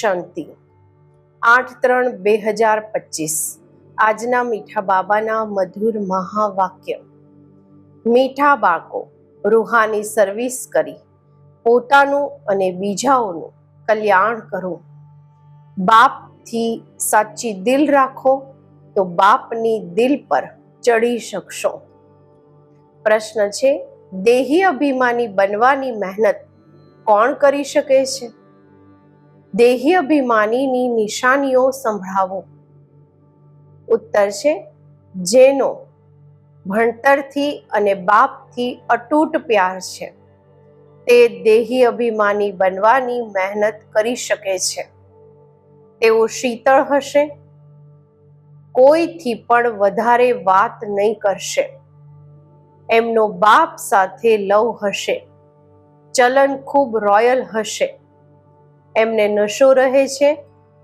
શાંતિ. આઠ ત્રણ બે હજાર પચીસ. આજના મીઠા બાબાના મધુર મહાવાક્ય. મીઠા બાળકો, રૂહાની સર્વિસ કરી. પોતાનું અને બીજાઓનું કલ્યાણ કરો. બાપથી સાચી દિલ રાખો, તો બાપની દિલ પર ચડી શકશો. પ્રશ્ન છે, દેહી અભિમાની બનવાની મહેનત કોણ કરી શકે છે? દેહી અભિમાનીની નિશાનીઓ સંભળાવો. ઉત્તર છે, જેનો ભણતરથી અને બાપથી અતૂટ પ્યાર છે. તે દેહી અભિમાની બનવાની મહેનત કરી શકે છે. તેઓ શીતળ હશે, કોઈથી પણ વધારે વાત નહીં કરશે. એમનો બાપ સાથે લવ હશે, ચલન ખૂબ રોયલ હશે. એમને નશો રહે છે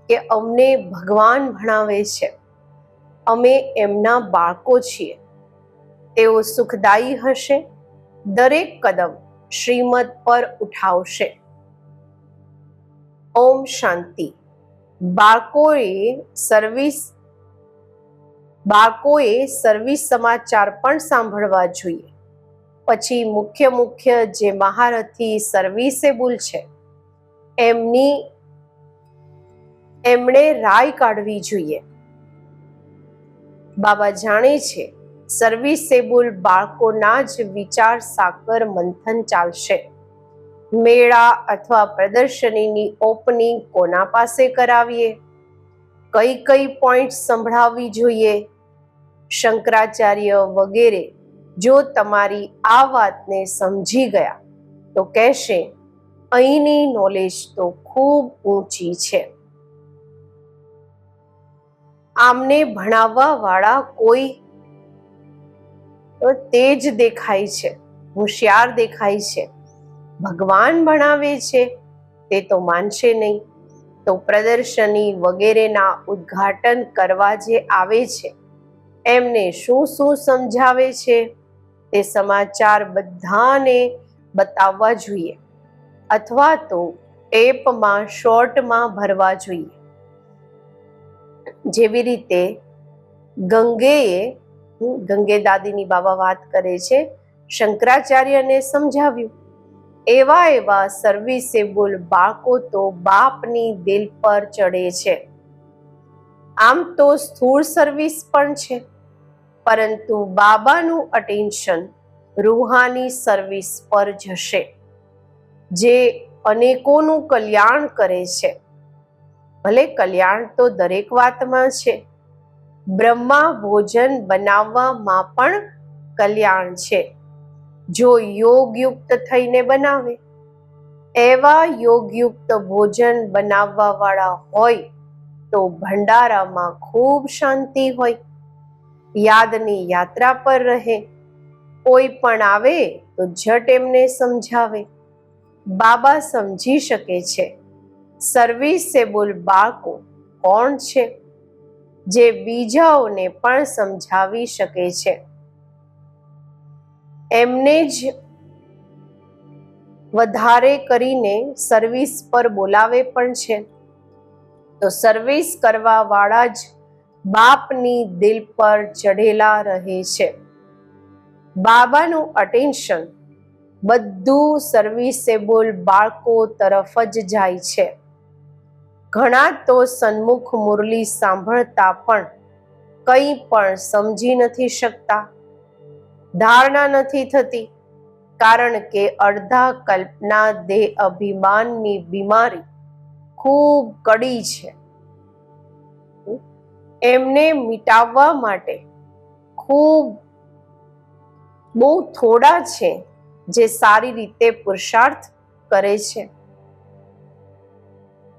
કે અમને ભગવાન ભણાવે છે. અમે એમના બાળકો છીએ. તેઓ સુખદાયી હશે. દરેક કદમ શ્રીમદ પર ઉઠાવશે. ઓમ શાંતિ. બાળકોએ સર્વિસ બાળકોએ સર્વિસ સમાચાર પણ સાંભળવા જોઈએ. પછી મુખ્ય મુખ્ય જે મહારથી સર્વિસેબલ છે એમની, એમણે રાય કાઢવી જોઈએ. બાબા જાણે છે, સર્વિસેબલ બાળકોના જ વિચાર સાકર મંથન ચાલશે. મેળા અથવા પ્રદર્શનીની ઓપનિંગ કોના પાસે કરાવીએ? કઈ કઈ પોઈન્ટ સંભળાવવી જોઈએ? શંકરાચાર્ય વગેરે જો તમારી આ વાતને સમજી ગયા, તો કહેશે અહીંની નોલેજ તો ખૂબ ઊંચી છે. આમને ભણાવવા વાળા કોઈ તેજ દેખાય છે, હોશિયાર દેખાય છે. ભગવાન ભણાવે છે, તે તો માનશે નહીં. તો પ્રદર્શની વગેરેના ઉદ્ઘાટન કરવા જે આવે છે, એમને શું શું સમજાવે છે, તે સમાચાર બધાને બતાવવા જોઈએ. અથવા તો ટેપમાં શોર્ટમાં ભરવા જોઈએ. જેવી રીતે ગંગેએ ગંગે દાદીની બાબા વાત કરે છે, શંકરાચાર્યને સમજાવ્યું. એવા એવા સર્વિસેબલ બાળકો તો બાપની દિલ પર ચડે છે. આમ તો સ્થૂળ સર્વિસ પણ છે. પરંતુ બાબાનું અટેન્શન રૂહાની સર્વિસ પર જશે. જે અનેકોનું કલ્યાણ કરે છે. ભલે કલ્યાણ તો દરેક વાતમાં છે. બ્રહ્મા ભોજન બનાવવામાં પણ કલ્યાણ છે. જો યોગયુક્ત થઈને બનાવે, એવા યોગયુક્ત ભોજન બનાવવા વાળા હોય તો ભંડારામાં ખૂબ શાંતિ હોય. યાદની યાત્રા પર રહે, કોઈ પણ આવે તો ઝટ એમને સમજાવે. બાબા સમજી શકે છે. સર્વિસેબલ બાળકો, કોણ છે જે બીજાઓને પણ સમજાવી શકે છે. એમને જ વધારે કરીને સર્વિસ પર બોલાવે પણ છે. તો સર્વિસ કરવા વાળા જ બાપની દિલ પર ચઢેલા રહે છે. બાબાનું અટેન્શન બધું સર્વિસેબલ બાળકો તરફ જ જાય છે. ઘણા તો સન્મુખ મુરલી સાંભળતા પણ કંઈ પણ સમજી નથી શકતા. ધારણા નથી થતી, કારણ કે અડધા કલ્પના દેહ અભિમાનની બીમારી ખૂબ કડી છે. એમને મિટાવવા માટે ખૂબ બહુ થોડા છે. જે સારી રીતે પુરુષાર્થ કરે છે.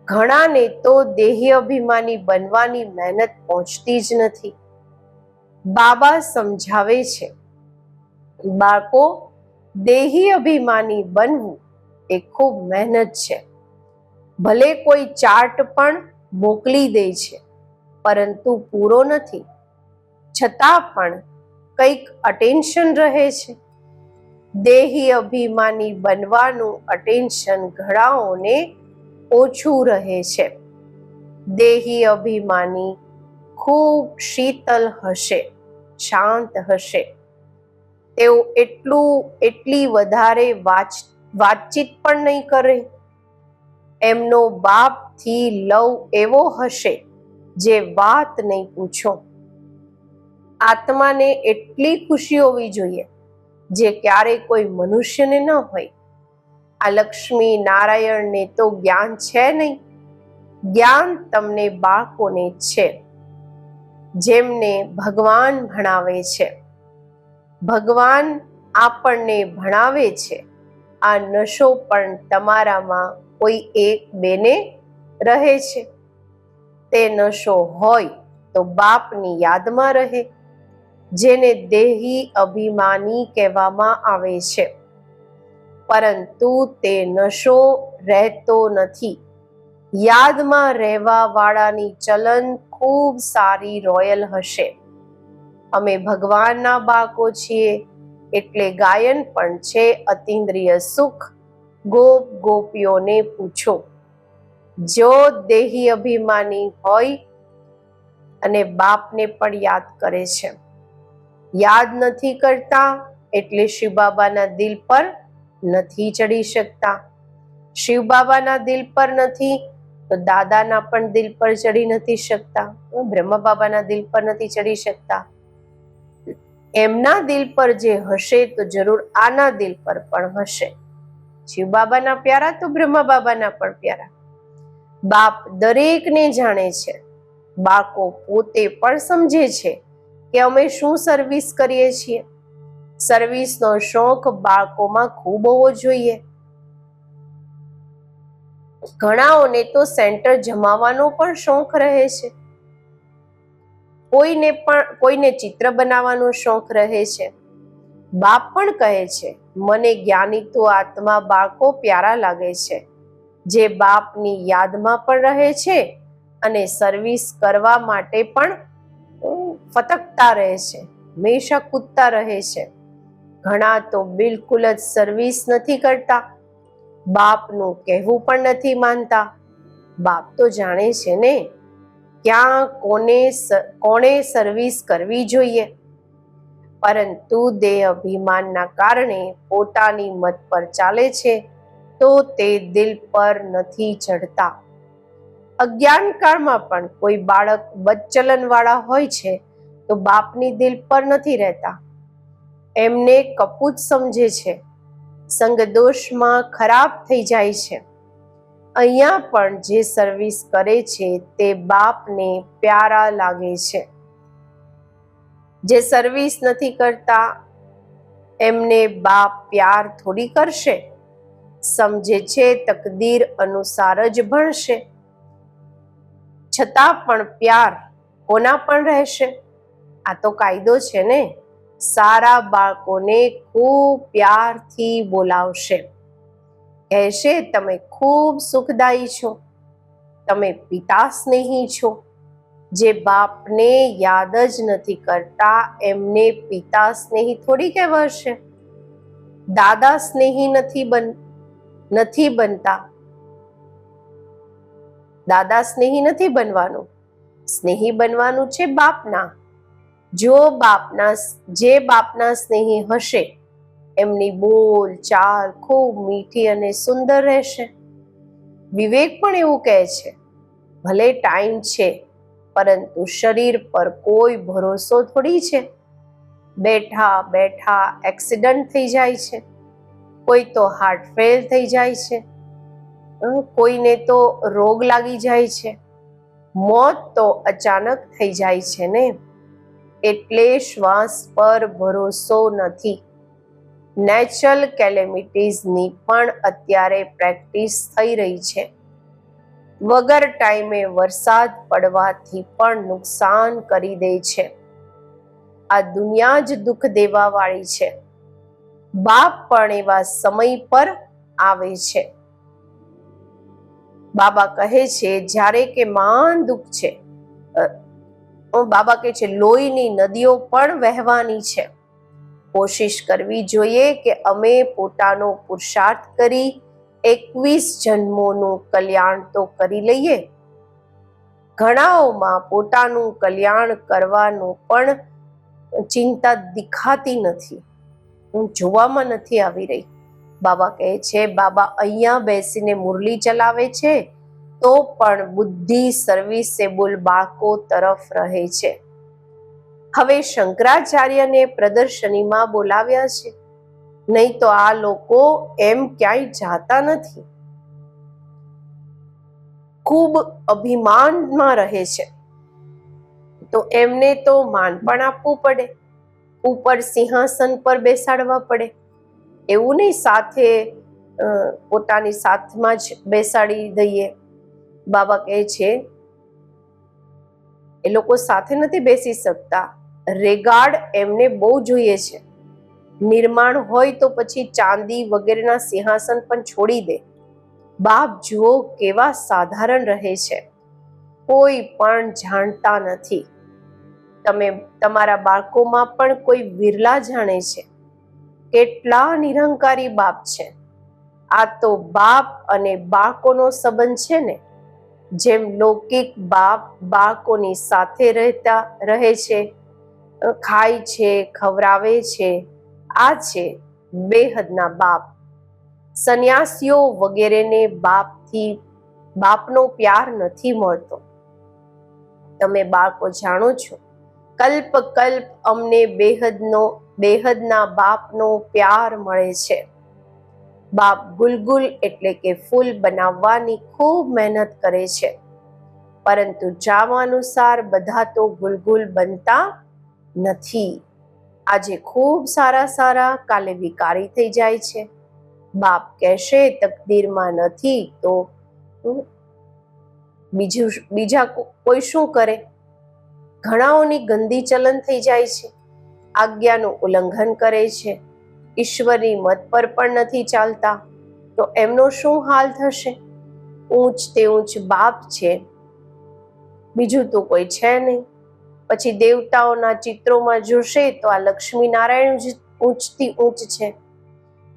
ઘણાને તો દેહી અભિમાની બનવાની મહેનત પહોંચતી જ નથી. બાબા સમજાવે છે, બાળકો, દેહી અભિમાની બનવું એ ખૂબ મહેનત છે. ભલે કોઈ ચાર્ટ પણ મોકલી દે છે, પરંતુ પૂરો નથી. છતાં પણ કંઈક અટેન્શન રહે છે. દેહી અભિમાની બનવાનું અટેન્શન ઘણાઓને ઓછું રહે છે. દેહી અભિમાની ખૂબ શીતલ હશે, શાંત હશે. તેઓ એટલું, એટલી વધારે વાચ, વાતચીત પણ નહીં કરે. એમનો બાપથી લવ એવો હશે જે વાત નહીં પૂછો. આત્માને એટલી ખુશી હોવી જોઈએ જે ક્યારેય કોઈ મનુષ્યને ન હોય. આ લક્ષ્મી નારાયણને તો જ્ઞાન છે નહીં. જ્ઞાન તમને બાળકોને છે. જેમને ભગવાન ભણાવે છે. ભગવાન આપણને ભણાવે છે. આ નશો પણ તમારામાં કોઈ એક બેને રહે છે. તે નશો હોય તો બાપની યાદમાં રહે. જેને દેહી અભિમાની કહેવામાં આવે છે. પરંતુ તે નશો રહેતો નથી. યાદમાં રહેવા વાળાની ચલન ખૂબ સારી રોયલ હશે. અમે ભગવાનના બાળકો છીએ, એટલે ગાયન પણ છે અતિન્દ્રિય સુખ. ગોપ ગોપીઓને પૂછો, જો દેહી અભિમાની હોય અને બાપને પણ યાદ કરે છે. યાદ નથી કરતા એટલે શિવ બાબાના દિલ પર નથી ચડી શકતા. શિવ બાબાના દિલ પર નથી તો દાદાના પણ દિલ પર ચડી નથી શકતા. બ્રહ્મ બાબાના દિલ પર નથી ચડી શકતા. એમના દિલ પર જે હશે તો જરૂર આના દિલ પર પણ હશે. શિવ બાબાના પ્યારા તો બ્રહ્મા બાબાના પણ પ્યારા. બાપ દરેકને જાણે છે. બાળકો પોતે પણ સમજે છે. કે અમે શું સર્વિસ કરીએ છીએ? સર્વિસનો શોખ બાળકોમાં ખૂબ હોવો જોઈએ. ઘણાઓને તો સેન્ટર જમાવાનો પણ શોખ રહે છે. કોઈને પણ, કોઈને ચિત્ર બનાવવાનો શોખ રહે છે. બાપ પણ કહે છે, મને જ્ઞાની તો આત્મા બાળકો પ્યારા લાગે છે. જે બાપની યાદમાં પણ રહે છે અને સર્વિસ કરવા માટે પણ ફતકતા રહે છે, હંમેશા કૂદતા રહે છે. ઘણા તો બિલકુલ જ સર્વિસ નથી કરતા, બાપનું કહેવું પણ નથી માનતા. બાપ તો જાણે છે ને, ક્યાં કોને કોણે સર્વિસ કરવી જોઈએ? પરંતુ દેહ અભિમાનના કારણે પોતાની મત પર ચાલે છે, તો તે દિલ પર નથી ચડતા અજ્ઞાન કાળમાં પણ કોઈ બાળક બદચલન વાળા હોય છે, તો બાપની દિલ પર નથી રહેતા. એમને કપૂત સમજે છે. સંગદોષમાં ખરાબ થઈ જાય છે. અહીંયા પણ જે સર્વિસ કરે છે, તે બાપને પ્યારા લાગે છે. જે સર્વિસ નથી કરતા, એમને બાપ પ્યાર થોડી કરશે. સમજે છે, તકદીર અનુસાર જ ભણશે. છતાં પણ પ્યાર કોના પણ રહેશે? આ તો કાયદો છે ને. સારા બાળકોને ખૂબ પ્યારથી બોલાવશે. કહેશે, તમે ખૂબ સુખદાયી છો. તમે પિતા સ્નેહી છો. જે બાપને યાદ જ નથી કરતા, એમને પિતા સ્નેહી થોડી કહેવાશે. દાદા સ્નેહી નથી બન, નથી બનતા. દાદા સ્નેહી નથી બનવાનું. સ્નેહી બનવાનું છે બાપના. જો બાપના જે બાપના સ્નેહી હશે, એમની બોલ ચાલ ખૂબ મીઠી અને સુંદર રહેશે. વિવેક પણ એવું કહે છે, ભલે ટાઈમ છે, પરંતુ શરીર પર કોઈ ભરોસો થોડી છે. બેઠા બેઠા એક્સિડન્ટ થઈ જાય છે, કોઈ તો હાર્ટ ફેલ થઈ જાય છે. કોઈને તો રોગ લાગી જાય છે, મોત તો અચાનક થઈ જાય છે ને? એટલે શ્વાસ પર ભરોસો નથી. નેચરલ કેલેમિટીઝની પણ અત્યારે પ્રેક્ટિસ થઈ રહી છે. વગર ટાઈમે વરસાદ પડવાથી પણ નુકસાન કરી દે છે. આ દુનિયા જ દુઃખ દેવાવાળી છે. બાપ પણ એવા સમય પર આવે છે. બાબા કહે છે, જ્યારે કે માન દુઃખ છે. બાબા કહે છે, લોહીની નદીઓ પણ વહેવાની છે. કોશિશ કરવી જોઈએ કે અમે પોતાનો પુરુષાર્થ કરી એકવીસ જન્મોનું કલ્યાણ તો કરી લઈએ. ઘણાઓમાં પોતાનું કલ્યાણ કરવાનું પણ ચિંતા દેખાતી નથી. હું જોવામાં નથી આવી રહી. બાબા કહે છે, બાબા અહીંયા બેસીને મુરલી ચલાવે છે, તો પણ બુદ્ધિ સર્વિસેબલ બાળકો તરફ રહે છે. હવે શંકરાચાર્યને પ્રદર્શનીમાં બોલાવ્યા છે. નહીં તો આ લોકો એમ ક્યાંય જાતા નથી. ખૂબ અભિમાનમાં રહે છે. તો એમને તો માન પણ આપવું પડે. ઉપર સિંહાસન પર બેસાડવા પડે. એવું નહીં સાથે પોતાની સાથમાં જ બેસાડી દઈએ. બાબા કહે છે, એ લોકો સાથે નથી બેસી શકતા. રેગાડ એમને બહુ જોઈએ છે. નિર્માણ હોય તો પછી ચાંદી વગેરેના સિંહાસન પણ છોડી દે. બાપ જુઓ કેવા સાધારણ રહે છે. કોઈ પણ જાણતા નથી. તમે, તમારા બાળકોમાં પણ કોઈ વિરલા જાણે છે. કેટલા નિરંકારી બાપ છે. આ તો બાપ અને બાળકોનો સંબંધ છે ને, જેમ લૌકિક બાપ બાળકોની સાથે રહેતા, રહે છે, ખાય છે ખવરાવે છે, આ છે બેહદના બાપ. સંન્યાસીઓ વગેરેને બાપથી, બાપનો પ્યાર નથી મળતો. તમે બાળકો જાણો છો કલ્પ કલ્પ અમને બેહદનો, બેહદના બાપનો પ્યાર મળે છે. બાપ ગુલગુલ એટલે કે ફૂલ બનાવવાની ખૂબ મહેનત કરે છે. પરંતુ જામ અનુસાર બધા તો ગુલગુલ બનતા નથી. આજે ખૂબ સારા સારા કાલે વિકારી થઈ જાય છે. બાપ કહેશે, તકદીરમાં નથી તો બીજું, બીજા કોઈ શું કરે? ઘણાઓની ગંદી ચલન થઈ જાય છે. આજ્ઞાનું ઉલ્લંઘન કરે છે. ઈશ્વરની મત પર પણ નથી ચાલતા. તો એમનો શું હાલ થશે? ઊંચ તે ઊંચ બાપ છે. બીજું તો કોઈ છે નહીં. પછી દેવતાઓના ચિત્રોમાં જોશે તો આ લક્ષ્મી નારાયણ જ ઊંચથી ઊંચ છે.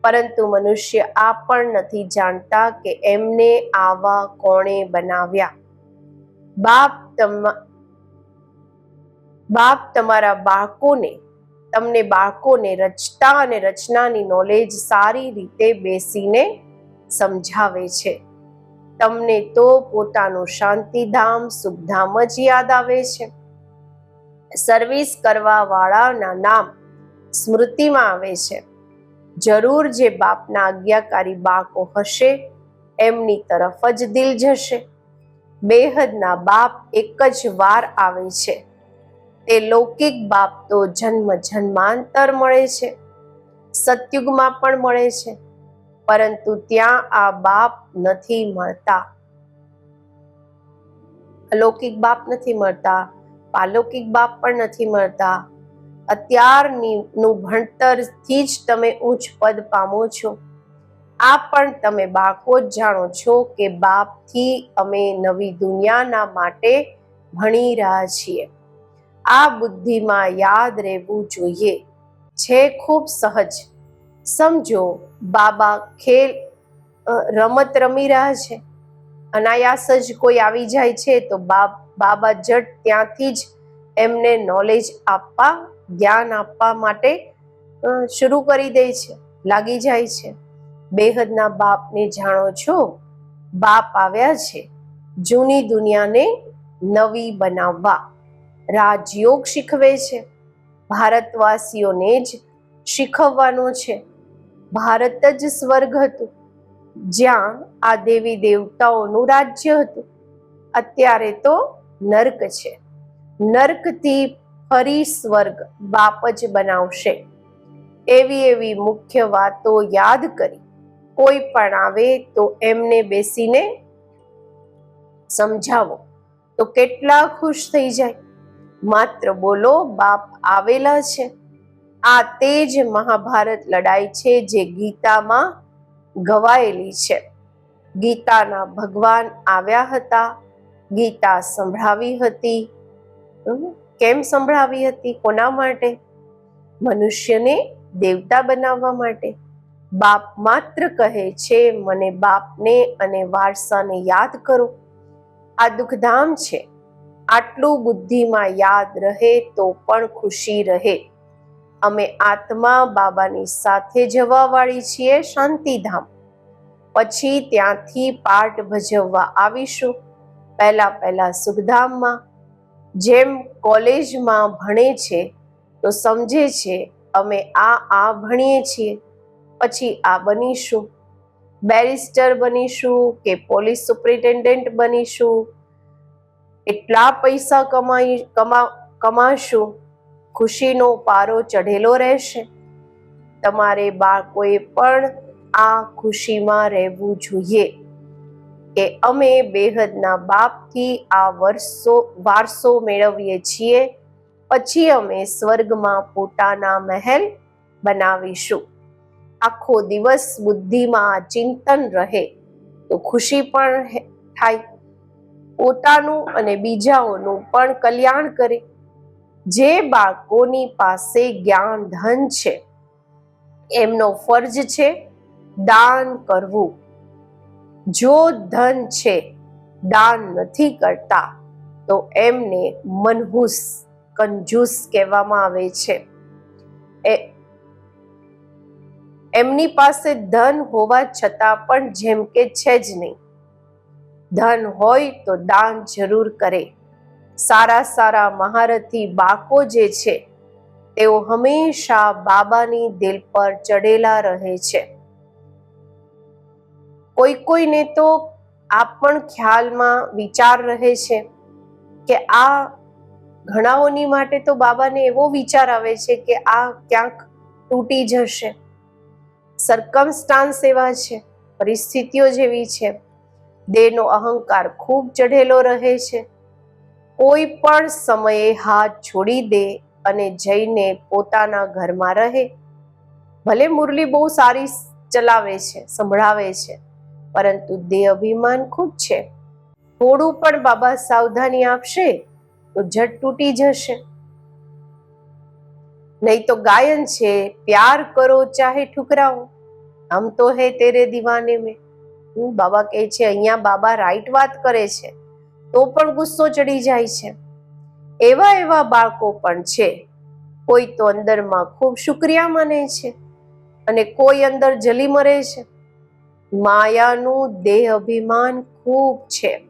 પરંતુ મનુષ્ય આ પણ નથી જાણતા કે એમને આવા કોણે બનાવ્યા. બાપ બાપ તમારા બાળકોને, તમને બાળકોને રચતા અને રચનાની નોલેજ સારી રીતે બેસીને સમજાવે છે. તમને તો પોતાનું શાંતિધામ, સુખધામ જ યાદ આવે છે. સર્વિસ કરવા વાળાના નામ સ્મૃતિમાં આવે છે. જરૂર જે બાપના આજ્ઞાકારી બાળકો હશે, એમની તરફ જ દિલ જશે. બેહદના બાપ એક જ વાર આવે છે. તે લૌકિક બાપ તો જન્મ જન્માંતર મળે છે. સતયુગમાં પણ મળે છે, પરંતુ ત્યાં આ બાપ નથી મળતા. અલૌકિક બાપ નથી મળતા, પાલૌકિક બાપ પણ નથી મળતા. અત્યારની નું ભણતરથી જ તમે ઉચ્ચ પદ પામો છો. આ પણ તમે બાળકો જ જાણો છો કે બાપથી અમે નવી દુનિયાના માટે ભણી રહ્યા છીએ. આ બુદ્ધિમાં યાદ રહેવું જોઈએ. છે ખૂબ સહજ. સમજો, બાબા ખેલ રમત રમી રહ્યા છે. અનાયાસ જ કોઈ આવી જાય છે તો બાબા જટ ત્યાંથી જ એમને નોલેજ આપવા, જ્ઞાન આપવા માટે શરૂ કરી દે છે. લાગી જાય છે. બેહદના બાપને જાણો છો? બાપ આવ્યા છે. જૂની દુનિયાને નવી બનાવવા. રાજયોગ શીખવે છે. ભારતવાસીઓને જ શીખવવાનો છે. ભારત જ સ્વર્ગ હતું. જ્યાં આ દેવી દેવતાઓનું રાજ્ય હતું. અત્યારે તો નર્ક છે. નર્કથી ફરી સ્વર્ગ બાપ જ બનાવશે. એવી એવી મુખ્ય વાતો યાદ કરી. કોઈ પણ આવે તો એમને બેસીને સમજાવો. તો કેટલા ખુશ થઈ જાય. માત્ર બોલો, બાપ આવેલા છે. આ તે જ મહાભારત લડાઈ છે જે ગીતામાં ગવાયેલી છે. ગીતાના ભગવાન આવ્યા હતા, ગીતા સંભળાવી હતી. કેમ સંભળાવી હતી? કોના માટે? મનુષ્યને દેવતા બનાવવા માટે. બાપ માત્ર કહે છે, મને બાપને અને વારસાને યાદ કરો. આ દુઃખધામ છે. આટલું બુદ્ધિમાં યાદ રહે તો પણ ખુશી રહે. અમે આત્મા બાબાની સાથે જવાવાળી છીએ શાંતિધામ. પછી ત્યાંથી પાઠ ભજવવા આવીશું. પહેલા પહેલા સુખધામમાં. જેમ કોલેજમાં ભણે છે, તો સમજે છે, અમે આ આ ભણીએ છીએ. પછી આ બનીશું. બેરિસ્ટર બનીશું કે પોલીસ સુપ્રિન્ટેન્ડન્ટ બનીશું. એટલા પૈસા કમાઈ, કમા, કમાશું, ખુશીનો પારો ચઢેલો રહેશે. તમારે બાળકોએ પણ આ ખુશીમાં રહેવું જોઈએ કે અમે બેહદના બાપથી આ વર્ષો, વારસો મેળવીએ છીએ. પછી અમે સ્વર્ગમાં પોતાના મહેલ બનાવીશું. આખો દિવસ બુદ્ધિમાં ચિંતન રહે તો ખુશી પણ થાય. પોતાનું અને બીજાઓનું પણ કલ્યાણ કરે. જે બાળકોની પાસે જ્ઞાન, ધન છે, એમનો ફરજ છે દાન કરવું. જો ધન છે, દાન નથી કરતા, તો એમને મનહૂસ, કંજૂસ કહેવામાં આવે છે. એ, એમની પાસે ધન હોવા છતાં પણ જેમ કે છે જ નહીં. ધન હોય તો દાન જરૂર કરે. સારા સારા મહારથી બાકો જે છે, તેઓ હંમેશા બાબાની દિલ પર ચડેલા રહે છે. કોઈ કોઈને તો આ પણ ખ્યાલમાં વિચાર રહે છે કે આ ઘણાઓની માટે તો બાબાને એવો વિચાર આવે છે કે આ ક્યાંક તૂટી જશે. સરકમસ્ટાન્સ એવા છે, પરિસ્થિતિઓ જેવી છે. દેહનો અહંકાર ખૂબ ચઢેલો રહે છે. કોઈ પણ સમયે હાથ છોડી દે અને જઈને પોતાના ઘરમાં રહે. ભલે મુરલી બહુ સારી ચલાવે છે, સંભળાવે છે, પરંતુ દેહ અભિમાન ખૂબ છે. થોડું પણ બાબા સાવધાની આપશે તો જટ તૂટી જશે. નહીં તો ગાયન છે, પ્યાર કરો, ચાહે ઠુકરાઓ હમ તો હે તેરે દીવાને મેં. બાબા કહે છે, અહીંયા બાબા રાઈટ વાત કરે છે. તો પણ ગુસ્સો ચડી જાય છે. એવા એવા બાળકો પણ છે. કોઈ તો અંદરમાં ખૂબ શુક્રિયા માને છે અને કોઈ અંદર જલી મરે છે. માયાનું દેહ અભિમાન ખૂબ છે.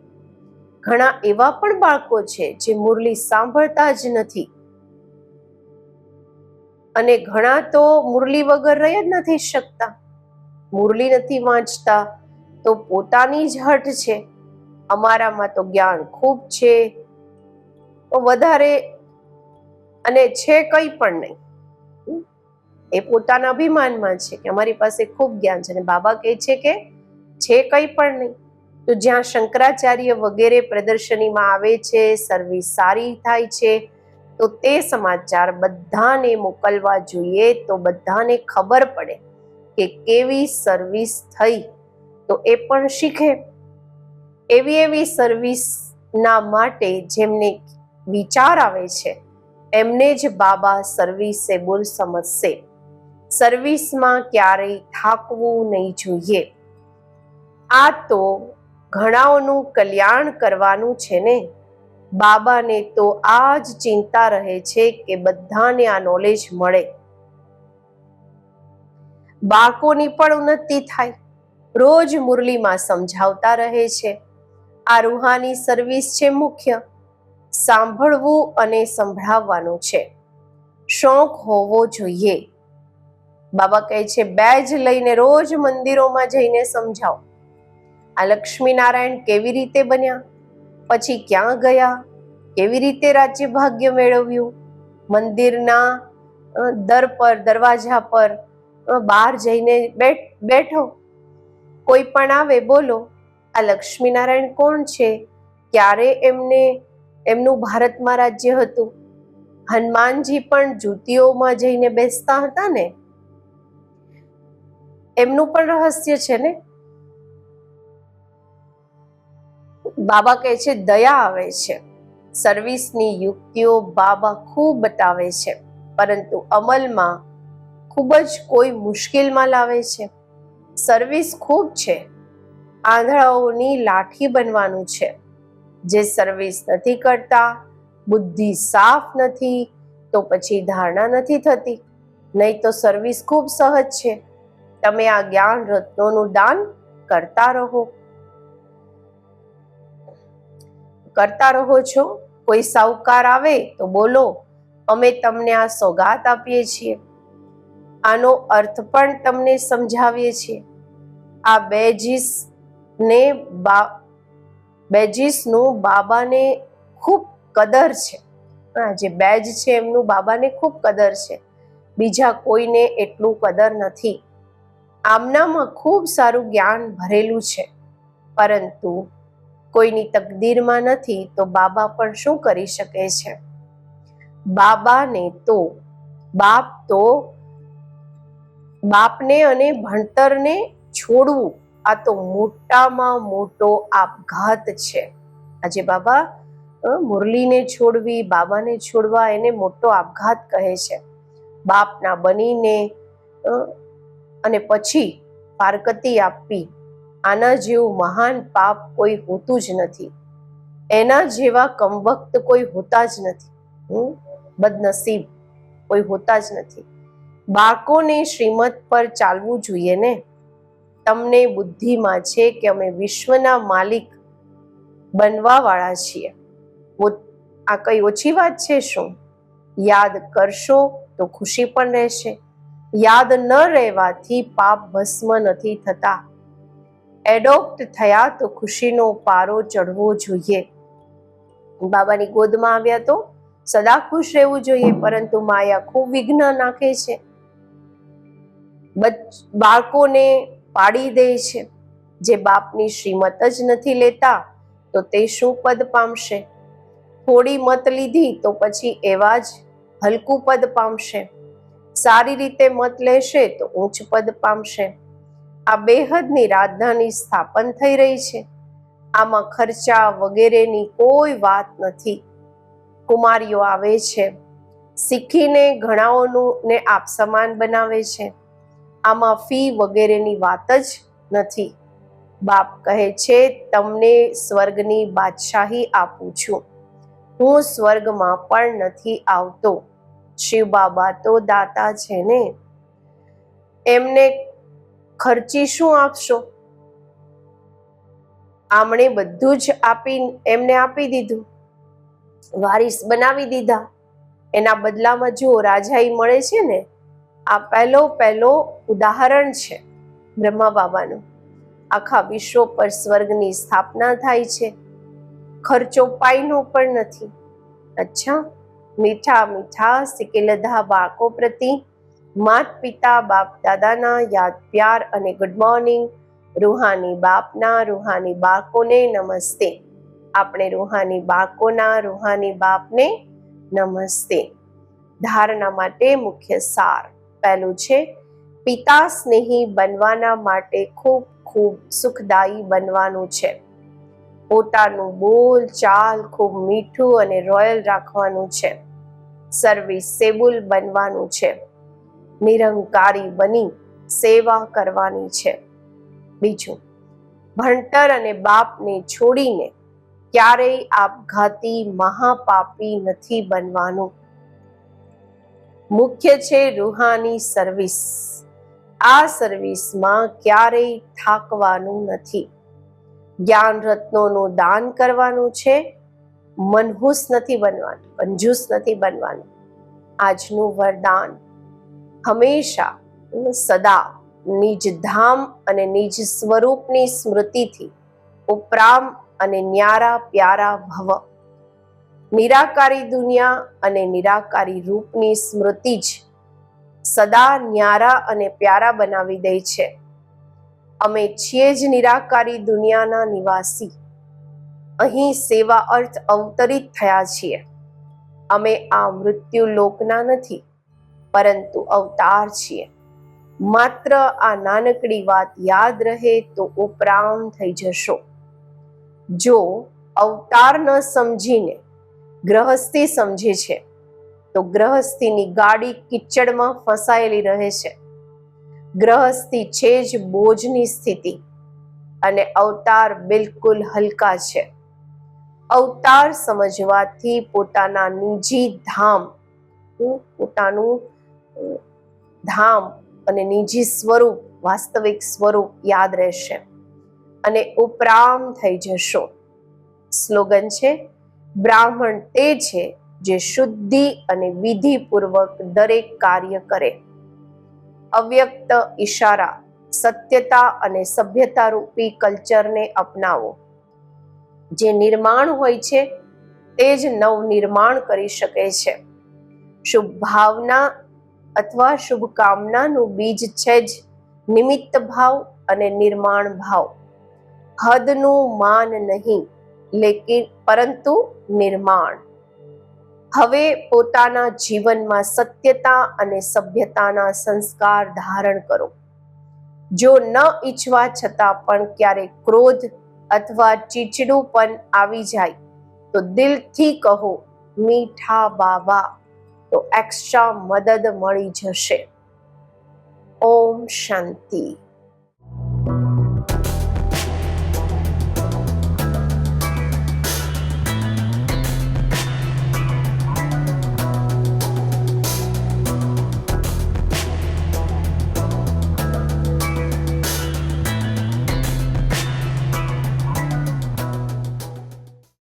ઘણા એવા પણ બાળકો છે જે મુરલી સાંભળતા જ નથી. અને ઘણા તો મુરલી વગર રહી જ નથી શકતા. મુરલી નથી વાંચતા તો પોતાની જ હટ છે. અમારામાં તો જ્ઞાન ખૂબ છે. તો વધારે અને છે કંઈ પણ નહીં. એ પોતાના અભિમાનમાં છે કે અમારી પાસે ખૂબ જ્ઞાન છે અને બાબા કહે છે કે છે કંઈ પણ નહીં. તો જ્યાં શંકરાચાર્ય વગેરે પ્રદર્શનીમાં આવે છે, સર્વિસ સારી થાય છે, તો તે સમાચાર બધાને મોકલવા જોઈએ તો બધાને ખબર પડે કે કેવી સર્વિસ થઈ. તો એ પણ શીખે. એવી એવી સર્વિસના માટે જેમને વિચાર આવે છે, એમને જ બાબા સર્વિસેબલ સમજશે. સર્વિસમાં ક્યારેય થાકવું નહીં જોઈએ. આ તો ઘણાઓનું કલ્યાણ કરવાનું છે ને. બાબાને તો આ જ ચિંતા રહે છે કે બધાને આ નોલેજ મળે. બાળકોની પણ ઉન્નતિ થાય. રોજ મુરલીમાં સમજાવતા રહે છે. આ રૂહાની સર્વિસ છે મુખ્ય. સાંભળવું અને સંભળાવવાનું છે. શોખ હોવો જોઈએ. બાબા કહે છે, બેજ લઈને રોજ મંદિરોમાં જઈને સમજાવો. આ લક્ષ્મી નારાયણ કેવી રીતે બન્યા? પછી ક્યાં ગયા? કેવી રીતે રાજ્ય ભાગ્ય મેળવ્યું? મંદિરના દર પર, દરવાજા પર બહાર જઈને બેઠો. કોઈ પણ આવે, બોલો, આ લક્ષ્મી નારાયણ કોણ છે? ક્યારે એમને, એમનું ભારતમાં રાજ્ય હતું? હનુમાનજી પણ જૂતીઓમાં જઈને બેસતા હતા ને? એમનું પણ રહસ્ય છે ને? બાબા કહે છે, દયા આવે છે. સર્વિસની યુક્તિઓ બાબા ખૂબ બતાવે છે, પરંતુ અમલમાં ખૂબ જ કોઈ મુશ્કેલમાં લાવે છે. સર્વિસ ખૂબ છે. આંધળાઓની લાઠી બનવાનું છે. જે સર્વિસ નથી કરતા, બુદ્ધિ સાફ નથી, તો પછી ધારણા નથી થતી. નહીં તો સર્વિસ ખૂબ સહજ છે. તમે આ જ્ઞાન રત્નોનું દાન કરતા રહો. કરતા રહો છો? કોઈ સાહુકાર આવે તો બોલો. અમે તમને આ સોગાત આપીએ છીએ. આનો અર્થ પણ તમને સમજાવીએ છીએ. આ બેજીસ ને બા, બેજીસનું બાબાને ખૂબ કદર છે. હા જે બેજ છે એમનું બાબાને ખૂબ કદર છે. બીજા કોઈને એટલું કદર નથી. આમનામાં ખૂબ સારું જ્ઞાન ભરેલું છે. પરંતુ કોઈની તકદીરમાં નથી તો બાબા પણ શું કરી શકે છે? બાબાને તો, બાપ તો બાપને અને ભણતરને છોડવું, આ તો મોટામાં મોટો આપઘાત છે. આજે બાબા મુરલીને છોડવી, બાબાને છોડવા એને મોટો આપઘાત કહે છે. બાપના બનીને અને પછી પારકતી આપવી, આના જેવું મહાન પાપ કોઈ હોતું જ નથી. એના જેવા કમબખ્ત કોઈ હોતા જ નથી? બદનસીબ કોઈ હોતા જ નથી. બાળકોને શ્રીમત પર ચાલવું જોઈએ ને? તમને બુદ્ધિમાં છે કે અમે વિશ્વના માલિક બનવા વાળા છીએ આ કઈ ઓછી વાત છે શું? યાદ કરશો તો ખુશી પણ રહેશે. યાદ ન રહેવાથી પાપ ભસ્મ નથી થતા. એડોપ્ટ થયા તો ખુશીનો પારો ચડવો જોઈએ. બાબાની ગોદમાં આવ્યા તો સદા ખુશ રહેવું જોઈએ, પરંતુ માયા ખૂબ વિઘ્ન નાખે છે. બાળકોને પાડી દે છે. જે બાપની શ્રીમત જ નથી લેતા, તો તે શું પદ પામશે? થોડી મત લીધી તો પછી એવા જ હલકું પદ પામશે. સારી રીતે મત લેશે તો ઉચ્ચ પદ પામશે. આ બેહદની રાજધાની સ્થાપન થઈ રહી છે. આમાં ખર્ચા વગેરેની કોઈ વાત નથી. કુમારીઓ આવે છે. શીખીને ઘણાઓનું ને આપ સમાન બનાવે છે. આમાં ફી વગેરેની વાત જ નથી. બાપ કહે છે, તમને સ્વર્ગની બાદશાહી આપું છું. હું સ્વર્ગમાં પણ નથી આવતો. શિવ બાબા તો દાતા છે ને? એમને ખર્ચી શું આપશો? આમણે બધું જ આપી, એમને આપી દીધું. વારિસ બનાવી દીધા. એના બદલામાં જો રાજાઈ મળે છે ને? આ પહેલો પહેલો ઉદાહરણ છે બ્રહ્મા બાબાનું આખા વિશ્વ પર સ્વર્ગની સ્થાપના થાય છે. ખર્ચો પાયનો પણ નથી. અચ્છા, મીઠા મીઠા સિકેલધા બાળકો પ્રતિ માત પિતા બાપ દાદાના યાદ પ્યાર અને ગુડ મોર્નિંગ રૂહાની બાપના રૂહાની બાળકોને નમસ્તે. આપણે રૂહાની બાળકોના રૂહાની બાપને નમસ્તે. ધારણા માટે મુખ્ય સાર. પહેલું છે, પિતા સ્નેહી બનવાના માટે ખૂબ ખૂબ સુખદાયી બનવાનું છે. પોતાનું બોલ ચાલ ખૂબ મીઠું અને રોયલ રાખવાનું છે. સર્વિસેબલ બનવાનું છે. નિરંકારી બની સેવા કરવાની છે. બીજું, ભણતર અને બાપને છોડીને ક્યારેય આપઘાતી મહાપાપી નથી બનવાનું. મુખ્ય છે રૂહાની સર્વિસ આ સર્વિસમાં ક્યારેય થાકવાનું નથી. જ્ઞાન રત્નોનું દાન કરવાનું છે, મનહૂસ નથી બનવાનું કંજૂસ નથી બનવાનું. આજનું વરદાન હંમેશા સદા નિજ ધામ અને નિજ સ્વરૂપની સ્મૃતિથી ઉપરામ અને ન્યારા પ્યારા ભવ. નિરાકારી દુનિયા અને નિરાકારી રૂપની સ્મૃતિ જ સદા ન્યારા અને પ્યારા બનાવી દે છે. અમે છીએ જ નિરાકારી દુનિયાના નિવાસી. અહીં સેવા અર્થ અવતરિત થયા છીએ. અમે આ મૃત્યુ લોકના નથી, પરંતુ અવતાર છીએ. માત્ર આ નાનકડી વાત યાદ રહે તો ઉપરામ થઈ જશો. જો અવતાર ન સમજીને ગ્રહસ્થી સમજે છે. તો ગ્રહસ્થીની ગાડી કિચડમાં ફસાયેલી રહે છે. ગ્રહસ્થી છે જ બોજની સ્થિતિ અને અવતાર બિલકુલ હલકા છે. અવતાર સમજવાથી પોતાના નિજી ધામ પોતાનું ધામ અને નિજી સ્વરૂપ, વાસ્તવિક સ્વરૂપ યાદ રહેશે. અને ઉપરામ થઈ જશો. સ્લોગન છે બ્રાહ્મણ તે છે જે શુદ્ધિ અને વિધિપૂર્વક દરેક કાર્ય કરે. અવ્યક્ત ઈશારા, સત્યતા અને સભ્યતા રૂપી કલ્ચરને અપનાવો. જે નિર્માણ હોય છે, તે જ નવનિર્માણ કરી શકે છે. શુભ ભાવના અથવા શુભકામનાનું બીજ છે જ નિમિત્ત ભાવ અને નિર્માણ ભાવ. હદનું માન નહીં. લેકિન પરંતુ નિર્માણ. હવે પોતાના જીવનમાં સત્યતા અને સભ્યતાના સંસ્કાર ધારણ કરો. જો ન ઈચ્છવા છતાં પણ ક્યારેક ક્રોધ અથવા ચીચડું પણ આવી જાય, તો દિલથી કહો, મીઠા બાબા, તો એક્સ્ટ્રા મદદ મળી જશે. ઓમ શાંતિ.